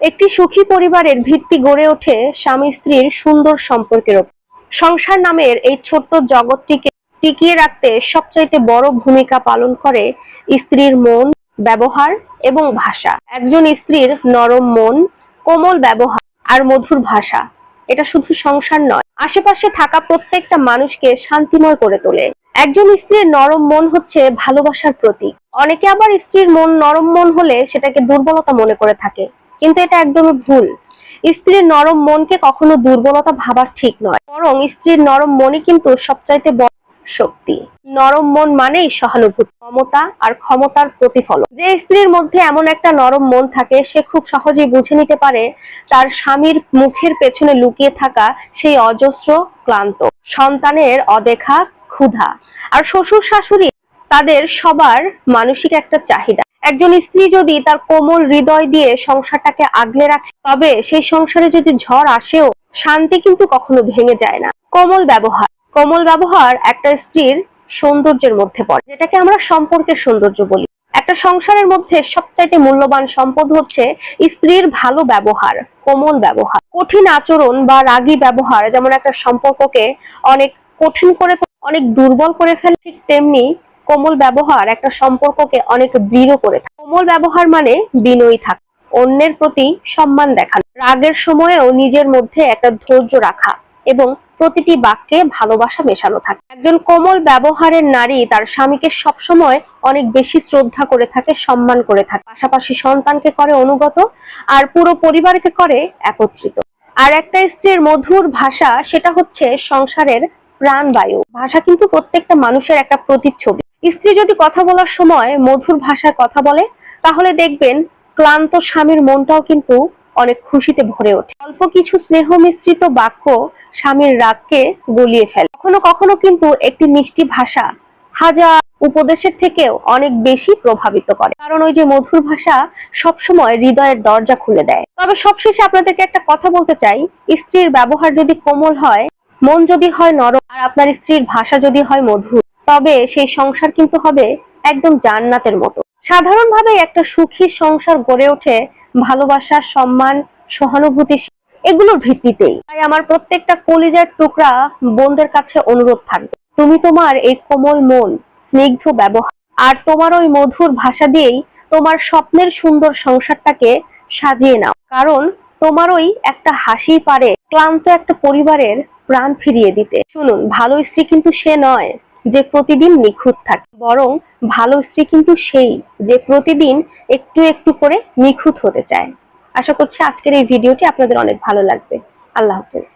একটি সুখী পরিবারের ভিত্তি গড়ে ওঠে স্বামী স্ত্রীর সুন্দর সম্পর্কের ওপর। সংসার নামের এই ছোট্ট জগৎটিকে টিকিয়ে রাখতে সবচাইতে বড় ভূমিকা পালন করে স্ত্রীর মন, ব্যবহার এবং ভাষা। একজন স্ত্রীর নরম মন, কোমল ব্যবহার আর মধুর ভাষা, এটা শুধু সংসার নয়, আশেপাশে থাকা প্রত্যেকটা মানুষকে শান্তিময় করে তোলে। একজন স্ত্রীর নরম মন হচ্ছে ভালোবাসার প্রতীক। অনেকে আবার স্ত্রীর মন, নরম মন হলে সেটাকে দুর্বলতা মনে করে থাকে। কিন্তু এটা একদমই ভুল। স্ত্রীর নরম মনকে কখনো দুর্বলতা ভাবার ঠিক নয়। বরং স্ত্রীর নরম মনই কিন্তু সবচাইতে বড় শক্তি। নরম মন মানেই সহানুভূতি, ক্ষমতা আর ক্ষমতার প্রতিফলন। যে স্ত্রীর মধ্যে এমন একটা নরম মন থাকে, সে খুব সহজেই বুঝে নিতে পারে তার স্বামীর মুখের পেছনে লুকিয়ে থাকা সেই অজস্র ক্লান্ত। সন্তানের অদেখা, ক্ষুধা। আর শ্বশুর শাশুড়ি তাদের সবার মানসিক একটা চাহিদা। একজন স্ত্রী যদি তার কোমল হৃদয় দিয়ে সংসারটাকে আগলে রাখে, তবে সেই সংসারে যদি ঝড় আসেও, শান্তি কিন্তু কখনো ভেঙে যায় না। কোমল ব্যবহার। কোমল ব্যবহার একটা স্ত্রীর সৌন্দর্যের মধ্যে পড়ে, যেটাকে আমরা সম্পর্কের সৌন্দর্য বলি। একটা সংসারের মধ্যে সবচাইতে মূল্যবান সম্পদ হচ্ছে স্ত্রীর ভালো ব্যবহার, কোমল ব্যবহার। কঠিন আচরণ বা রাগী ব্যবহার যেমন একটা সম্পর্ককে অনেক কঠিন করে, অনেক দুর্বল করে ফেলে, ঠিক তেমনি কোমল ব্যবহার একটা সম্পর্ককে অনেক দৃঢ় করে থাকে। কোমল ব্যবহার মানে বিনয়ী থাকা, অন্যের প্রতি সম্মান দেখানো, রাগের সময়েও নিজের মধ্যে একটা ধৈর্য রাখা এবং প্রতিটি বাক্যে ভালোবাসা মেশানো থাকে। একজন কোমল ব্যবহারের নারী তার স্বামীকে সবসময় অনেক বেশি শ্রদ্ধা করে থাকে, সম্মান করে থাকে। পাশাপাশি সন্তানকে করে অনুগত আর পুরো পরিবারকে করে একত্রিত। আর একটা স্ত্রীর মধুর ভাষা, সেটা হচ্ছে সংসারের প্রাণবায়ু। ভাষা কিন্তু প্রত্যেকটা মানুষের একটা প্রতিচ্ছবি। স্ত্রী যদি কথা বলার সময় মধুর ভাষায় কথা বলে, তাহলে দেখবেন ক্লান্ত স্বামীর মনটাও কিন্তু অনেক খুশিতে ভরে ওঠে। অল্প কিছু স্নেহ মিশ্রিত বাক্য স্বামীর রাগকে গলিয়ে ফেলে। কখনো কখনো কিন্তু একটি মিষ্টি ভাষা হাজার উপদেশের থেকেও অনেক বেশি প্রভাবিত করে। কারণ ওই যে মধুর ভাষা সবসময় হৃদয়ের দরজা খুলে দেয়। তবে সবশেষে আপনাদেরকে একটা কথা বলতে চাই। স্ত্রীর ব্যবহার যদি কোমল হয় মন যদি হয় নরম আর আপনার স্ত্রীর ভাষা যদি হয় মধুর তবে সেই সংসার কিন্তু হবে একদম জান্নাতের মতো। সাধারণভাবে একটা সুখী সংসার গড়ে ওঠে ভালোবাসা, সম্মান, সহানুভূতি, এগুলোর ভিত্তিতেই। তাই আমার প্রত্যেকটা কলিজার টুকরা বোনদের কাছে অনুরোধ থাকবে। তুমি তোমার এই কোমল মন, স্নিগ্ধ ব্যবহার, আর তোমার ওই মধুর ভাষা দিয়েই তোমার স্বপ্নের সুন্দর সংসারটাকে সাজিয়ে নাও। কারণ তোমার ওই একটা হাসি পারে, ক্লান্ত একটা পরিবারের প্রাণ ফিরিয়ে দিতে। শুনুন, ভালো স্ত্রী কিন্তু সে নয় যে প্রতিদিন নিখুঁত থাকে, বরং ভালো স্ত্রী কিন্তু সেই যে প্রতিদিন একটু একটু করে নিখুঁত হতে চায়। আশা করছি আজকের এই ভিডিওটি আপনাদের অনেক ভালো লাগবে। আল্লাহ হাফেজ।